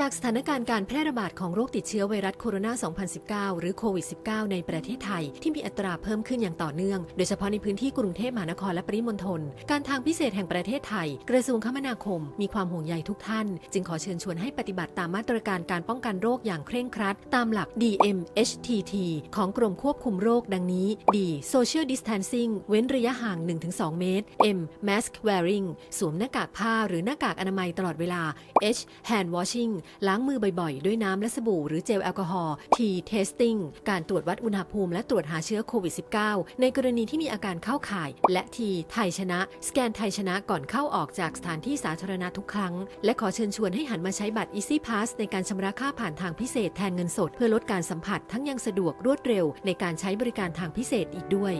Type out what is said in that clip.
จากสถานการณ์การแพร่ระบาดของโรคติดเชื้อไวรัสโคโรนา 2019 หรือโควิด -19 ในประเทศไทย ที่มีอัตราเพิ่มขึ้นอย่างต่อเนื่อง โดยเฉพาะในพื้นที่กรุงเทพมหานครและปริมณฑล การทางพิเศษแห่งประเทศไทย กระทรวงคมนาคม มีความห่วงใยทุกท่าน จึงขอเชิญชวนให้ปฏิบัติตามมาตรการการป้องกันโรคอย่างเคร่งครัด ตามหลัก DMHTT ของกรมควบคุมโรคดังนี้ D Social Distancing เว้นระยะห่าง 1-2 เมตร M Mask Wearing สวมหน้ากากผ้าหรือหน้ากากอนามัยตลอดเวลา H Hand Washing ล้างมือบ่อยๆ ด้วยน้ำและสบู่หรือเจลแอลกอฮอล์ T Testing การตรวจวัดอุณหภูมิและตรวจหาเชื้อโควิด -19 ในกรณีที่มีอาการเข้าข่าย และ T ไทยชนะ สแกนไทยชนะก่อนเข้าออกจากสถานที่สาธารณะทุกครั้ง และขอเชิญชวนให้หันมาใช้บัตร Easy Pass ในการชำระค่าผ่านทางพิเศษแทนเงินสด เพื่อลดการสัมผัสทั้งยังสะดวกรวดเร็ว ในการใช้บริการทางพิเศษอีกด้วย